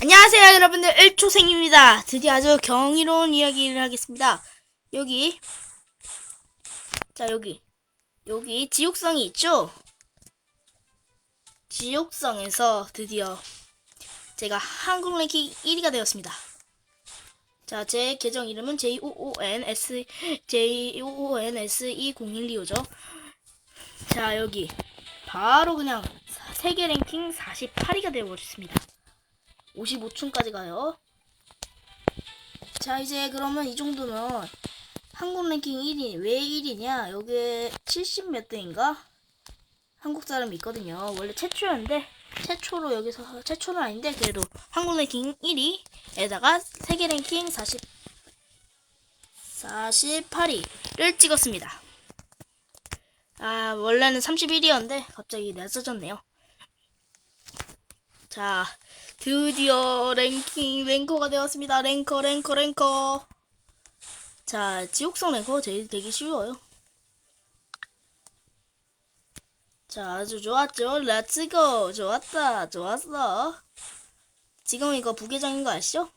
안녕하세요 여러분들. 1초생입니다. 드디어 아주 경이로운 이야기를 하겠습니다. 여기. 자 여기. 여기 지옥성이 있죠? 지옥성에서 드디어 제가 한국 랭킹 1위가 되었습니다. 자 제 계정 이름은 JOONS JOONS2012죠. 자 여기. 바로 그냥 세계 랭킹 48위가 되어버렸습니다 55층까지 가요. 자, 이제 그러면 이 정도면 한국 랭킹 1위. 왜 1위냐? 여기 70 몇 등인가? 한국 사람이 있거든요. 원래 최초였는데, 최초로 여기서, 최초는 아닌데, 그래도 한국 랭킹 1위에다가 세계 랭킹 40, 48위를 찍었습니다. 아, 원래는 31위였는데, 갑자기 낮아졌네요. 자, 드디어 랭킹 랭커가 되었습니다. 랭커, 랭커, 랭커. 자, 지옥성 랭커 제일 되기 쉬워요. 자, 아주 좋았죠? 렛츠고! 좋았다, 좋았어. 지금 이거 부계정인 거 아시죠?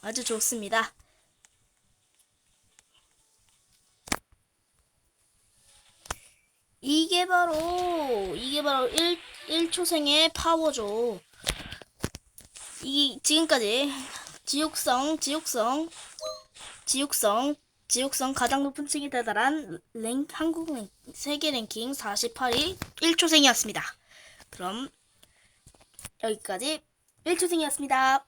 아주 좋습니다. 이게 바로 이게 바로 1, 1초생의 파워죠. 이 지금까지 지옥성 지옥성 지옥성 지옥성 가장 높은 층에 달달한 랭 한국 랭, 세계 랭킹 48위 1초생이었습니다. 그럼 여기까지 1초생이었습니다.